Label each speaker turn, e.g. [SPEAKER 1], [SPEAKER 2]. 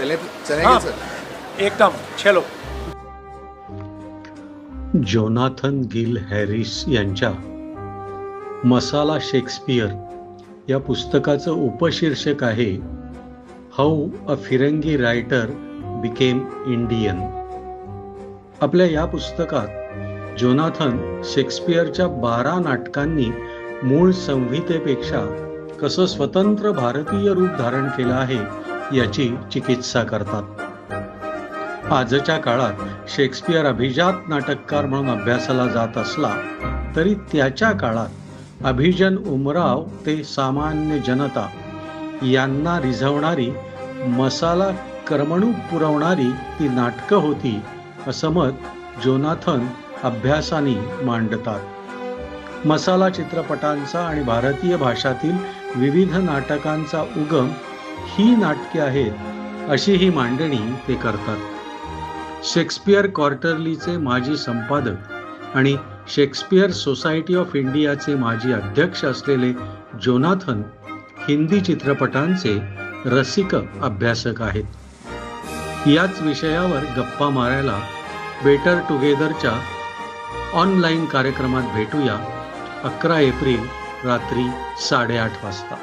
[SPEAKER 1] चले चले
[SPEAKER 2] हाँ।
[SPEAKER 1] सर
[SPEAKER 2] एकदम चलो
[SPEAKER 3] जोनाथन गिल हॅरिस यांच्या मसाला शेक्सपियर या पुस्तकाचं उपशीर्षक आहे how a firangi writer became Indian आपल्या या पुस्तकात जोनाथन शेक्सपियरच्या बारा नाटकांनी मूळ संहितेपेक्षा कसं स्वतंत्र भारतीय रूप धारण केलं आहे याची चिकित्सा करतात. आजच्या काळात शेक्सपियर अभिजात नाटककार म्हणून अभ्यासाला जात असला तरी त्याच्या काळात अभिजन उमराव ते सामान्य जनता यांना रिझवणारी मसाला करमणूक पुरवणारी ती नाटकं होती असं मत जोनाथन अभ्यासाने मांडतात. मसाला चित्रपटांचा आणि भारतीय भाषातील विविध नाटकांचा उगम ही नाटके आहेत अशी ही मांडणी ते करतात. शेक्सपियर क्वार्टरलीचे माजी संपादक आणि शेक्सपियर सोसायटी ऑफ इंडियाचे माजी अध्यक्ष असलेले जोनाथन हिंदी चित्रपटांचे रसिक अभ्यासक आहेत. याच विषयावर गप्पा मारायला बेटर टुगेदरच्या ऑनलाईन कार्यक्रमात भेटूया अकरा एप्रिल रात्री साडेआठ वाजता.